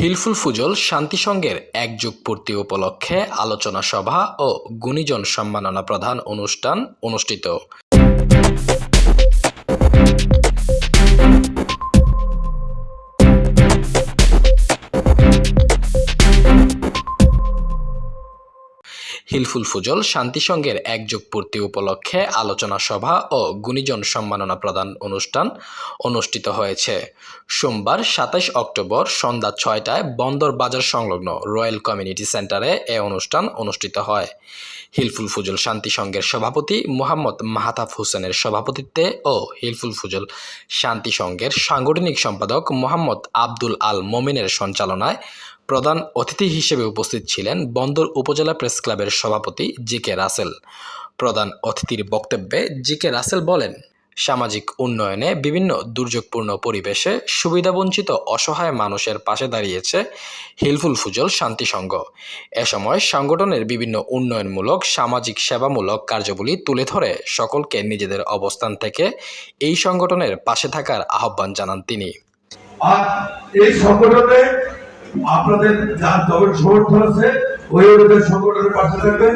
হিলফুল ফুজল শান্তি সংঘের এক যুগ পূর্তি উপলক্ষে আলোচনা সভা ও গুণীজন সম্মাননা প্রধান অনুষ্ঠান অনুষ্ঠিত। হিলফুল ফুজল শান্তি সংঘের এক যুগ পূর্তি উপলক্ষে আলোচনা সভা ও গুণীজন সম্মাননা প্রদান অনুষ্ঠান অনুষ্ঠিত হয়েছে। সোমবার সাতাইশ অক্টোবর সন্ধ্যা ছয়টায় বন্দর বাজার সংলগ্ন রয়্যাল কমিউনিটি সেন্টারে এ অনুষ্ঠান অনুষ্ঠিত হয়। হিলফুল ফুজল শান্তি সংঘের সভাপতি মোহাম্মদ মাহাতাব হোসেনের সভাপতিত্বে ও হিলফুল ফুজল শান্তি সংঘের সাংগঠনিক সম্পাদক মোহাম্মদ আব্দুল আল মোমিনের সঞ্চালনায় প্রধান অতিথি হিসেবে উপস্থিত ছিলেন বন্দর উপজেলা প্রেস ক্লাবের সভাপতি জি কে রাসেল। প্রধান অতিথির বক্তব্যে জি কে রাসেল বলেন, সামাজিক উন্নয়নে বিভিন্ন দুর্যোগপূর্ণ পরিবেশে সুবিধাবঞ্চিত অসহায় মানুষের পাশে দাঁড়িয়েছে হিলফুল ফুজল শান্তি সংঘ। এ সময় সংগঠনের বিভিন্ন উন্নয়নমূলক, সামাজিক সেবামূলক কার্যাবলী তুলে ধরে সকলকে নিজেদের অবস্থান থেকে এই সংগঠনের পাশে থাকার আহ্বান জানান তিনি। আর এই সংগঠনে আপনাদের যার যখন সমর্থন আছে, ওই ওদের সংগঠনের পাশে থাকবে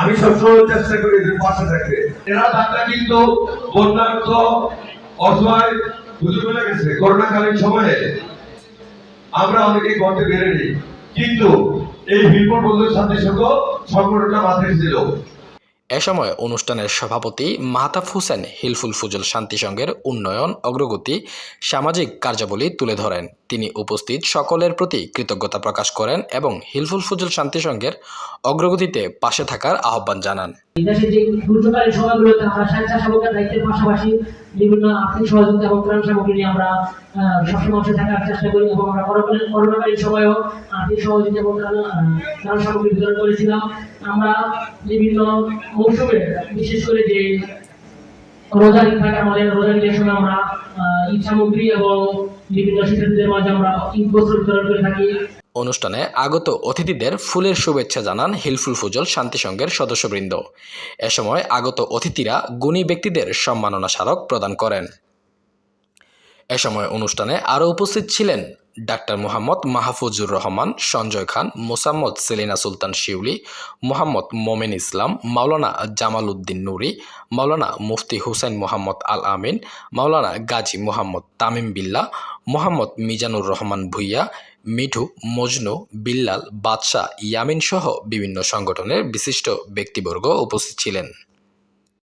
আমি সবসময় চেষ্টা করি এদের পাশে থাকতে। এরা টাকা কিন্তু বন্যার্থ অসহায় ফেলে গেছে করোনাকালীন সময়ে। আমরা অনেকে বেড়ে নিই কিন্তু এই বিপুল বন্ধুর সাথে সঙ্গে সংগঠনটা মাথায় ছিল এ সময় অনুষ্ঠানের সভাপতি মাহতাব হোসেন হিলফুল ফুজল শান্তি সংঘের উন্নয়ন, অগ্রগতি, সামাজিক কার্যাবলী তুলে ধরেন। তিনি উপস্থিত সকলের প্রতি কৃতজ্ঞতা প্রকাশ করেন এবং হিলফুল ফুজল শান্তি সংঘের অগ্রগতিতে পাশে থাকার আহ্বান জানান। পাশাপাশি বিভিন্ন আর্থিক সহযোগিতা এবং ত্রাণ সামগ্রী নিয়ে আমরা সবসময় থাকার চেষ্টা করি এবং আমরা করোনাকালীন আর্থিক সহযোগিতা এবং ত্রাণ সামগ্রী বিতরণ করেছিলাম। আমরা বিভিন্ন মৌসুমে, বিশেষ করে যে রোজার ঈদ থাকে আমাদের রোজার ঈদের সময় আমরা ঈদ সামগ্রী এবং বিভিন্ন শিক্ষার্থীদের মাঝে আমরা ঈদ বস্ত্র করে থাকি। অনুষ্ঠানে আগত অতিথিদের ফুলের শুভেচ্ছা জানান হিলফুল ফুজল শান্তি সংঘের সদস্যবৃন্দ। এ সময় আগত অতিথিরা গুণী ব্যক্তিদের সম্মাননা স্মারক প্রদান করেন। এ সময় অনুষ্ঠানে আরও উপস্থিত ছিলেন ডাক্তার মোহাম্মদ মাহফুজুর রহমান, সঞ্জয় খান, মোসাম্মদ সেলিনা সুলতান শিউলি, মোহাম্মদ মোমেন ইসলাম, মাওলানা জামাল উদ্দিন নুরি, মাওলানা মুফতি হুসেন মোহাম্মদ আল আমিন মাওলানা গাজী মোহাম্মদ তামিম বিল্লা, মোহাম্মদ মিজানুর রহমান ভুইয়া, মিঠু, মজনু, বিল্লাল, বাদশাহ, ইয়ামিন সহ বিভিন্ন সংগঠনের বিশিষ্ট ব্যক্তিবর্গ উপস্থিত ছিলেন।